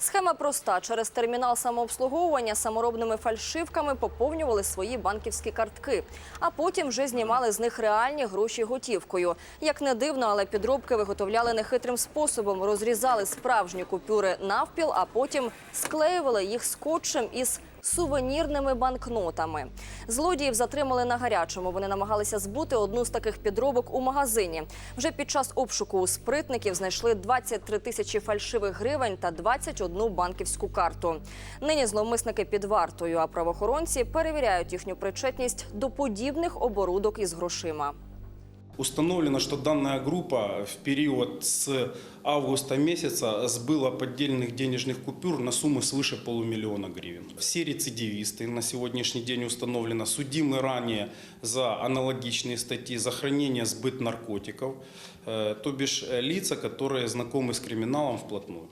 Схема проста. Через термінал самообслуговування саморобними фальшивками поповнювали свої банківські картки, а потім вже знімали з них реальні гроші готівкою. Як не дивно, але підробки виготовляли нехитрим способом. Розрізали справжні купюри навпіл, а потім склеювали їх скотчем із сувенірними банкнотами. Злодіїв затримали на гарячому. Вони намагалися збути одну з таких підробок у магазині. Вже під час обшуку у спритників знайшли 23 тисячі фальшивих гривень та 21 банківську карту. Нині зловмисники під вартою, а правоохоронці перевіряють їхню причетність до подібних оборудок із грошима. Установлено, что данная группа в период с августа месяца сбыла поддельных денежных купюр на сумму свыше полумиллиона гривен. Все рецидивисты на сегодняшний день установлено судимы ранее за аналогичные статьи за хранение, сбыт наркотиков, э, то бишь э, лица, которые знакомы с криминалом вплотную.